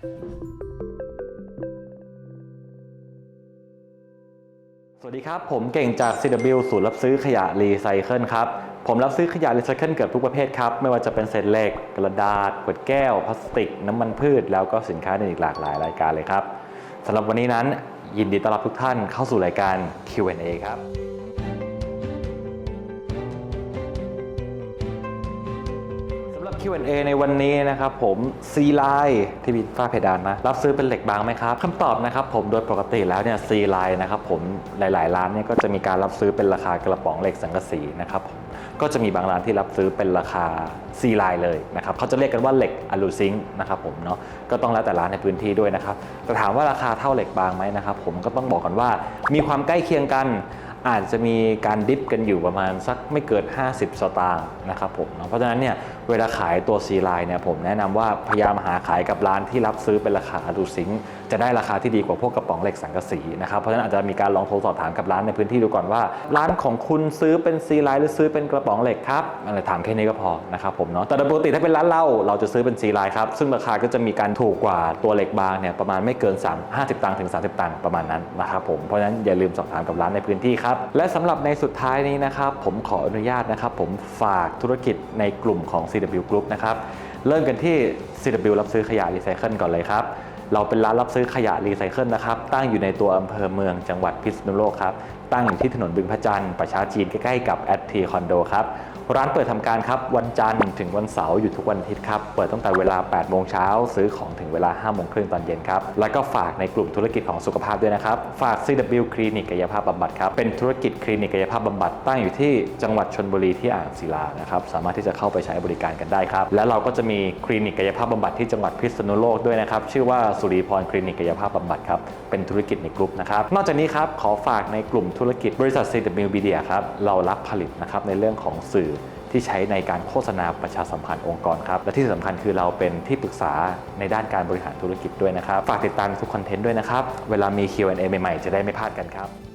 สวัสดีครับ ผมเก่งจาก CW ศูนย์รับซื้อขยะรีไซเคิลครับ ผมรับซื้อขยะรีไซเคิลเกือบทุกประเภทครับ ไม่ว่าจะเป็นเศษเหล็ก กระดาษ ขวดแก้ว พลาสติก น้ำมันพืช แล้วก็สินค้าในอีกหลากหลายรายการเลยครับสำหรับวันนี้นั้น ยินดีต้อนรับทุกท่านเข้าสู่รายการ Q&A ครับ Q&A ในวันนี้นะครับผม C line ที่มีฝ้าเพดานนะรับซื้อเป็นเหล็กบางไหมครับคำตอบนะครับผมโดยปกติแล้วเนี่ย C line นะครับผมหลาย ๆ ร้านเนี่ยก็จะมีการรับซื้อเป็นราคากระป๋องเหล็กสังกะสีนะครับผมก็จะมีบางร้านที่รับซื้อเป็นราคา C line เลยนะครับเขาจะเรียกกันว่าเหล็กอะลูซิงนะครับผมเนาะก็ต้องแล้วแต่ร้านในพื้นที่ด้วยนะครับแต่ถามว่าราคาเท่าเหล็กบางไหมนะครับผมก็ต้องบอกกันว่ามีความใกล้เคียงกัน อาจจะมีการดิฟกันอยู่ประมาณสักไม่เกิน 50 สตางค์นะครับผมเพราะฉะนั้นเนี่ยเวลาขายตัวซีไลน์เนี่ยผมแนะนำว่าพยายามหาขายกับร้านที่รับซื้อเป็นราคาดูซิงจะได้ราคาที่ดีกว่าพวกกระป๋องเหล็กสังกะสีนะครับเพราะฉะนั้นอาจจะมีการลองโทรสอบถามกับร้านในพื้นที่ดูก่อนว่า ร้านของคุณซื้อเป็นซีไลน์หรือซื้อเป็นกระป๋องเหล็กครับอะไรถามแค่นี้ก็พอนะครับผมเนาะแต่โดยปกติถ้าเป็นร้านเหล้าเราจะซื้อเป็นซีไลน์ครับซึ่งราคาก็จะมีการถูกกว่าตัวเหล็กบางเนี่ยประมาณไม่เกิน 3 50 ตังค์ถึง 30 ตังค์ประมาณนั้นนะครับผมเพราะฉะนั้นอย่าลืมสอบถามกับร้านในพื้นที่ครับและสำหรับในสุดท้ายนี้นะครับ ผมขออนุญาตนะครับ ผมฝากธุรกิจในกลุ่มของ CW Group นะครับ เริ่มกันที่ CW รับซื้อขยะรีไซเคิลก่อนเลยครับเราเป็นร้านรับซื้อขยะรีไซเคิลนะครับ ตั้งอยู่ในตัวอำเภอเมืองจังหวัดพิษณุโลกครับ ตั้งอยู่ที่ถนนบึงพระจันทร์ประชาจีนใกล้ๆกับแอดทีคอนโดครับ ร้านเปิดทำการครับ วันจันทร์ถึงวันเสาร์อยู่ทุกวันอาทิตย์ครับ เปิดตั้งแต่เวลา 8 โมงเช้า ซื้อของถึงเวลา 5 โมงครึ่งตอนเย็นครับ แล้วก็ฝากในกลุ่มธุรกิจของสุขภาพด้วยนะครับ ฝาก CW คลินิกกายภาพบำบัดครับ เป็นธุรกิจคลินิกกายภาพบำบัดตั้งอยู่ที่จังหวัดชนบุรีที่อ่างศิลานะครับ สามารถที่จะเข้าไปใช้บริการกันได้ครับ และเราก็จะมีคลินิกกายภาพบำบัดที่จังหวัดพิษณุโลกด้วยนะครับ ชื่อว่าสุริพรคลินิกกายภาพบำบัดครับ เป็นธุรกิจในกลุ่มนะครับ นอกจากนี้ครับ ขอฝากในกลุ่มธุรกิจบริษัท CW Media ครับ เรารับผลิตนะครับในเรื่องของสื่อ ที่ใช้ในการโฆษณาประชาสัมพันธ์องค์กรครับและที่สำคัญคือเราเป็นที่ปรึกษาในด้านการบริหารธุรกิจด้วยนะครับ ฝากติดตามทุกคอนเทนต์ด้วยนะครับ เวลามี Q&A ใหม่ๆ จะได้ไม่พลาดกันครับ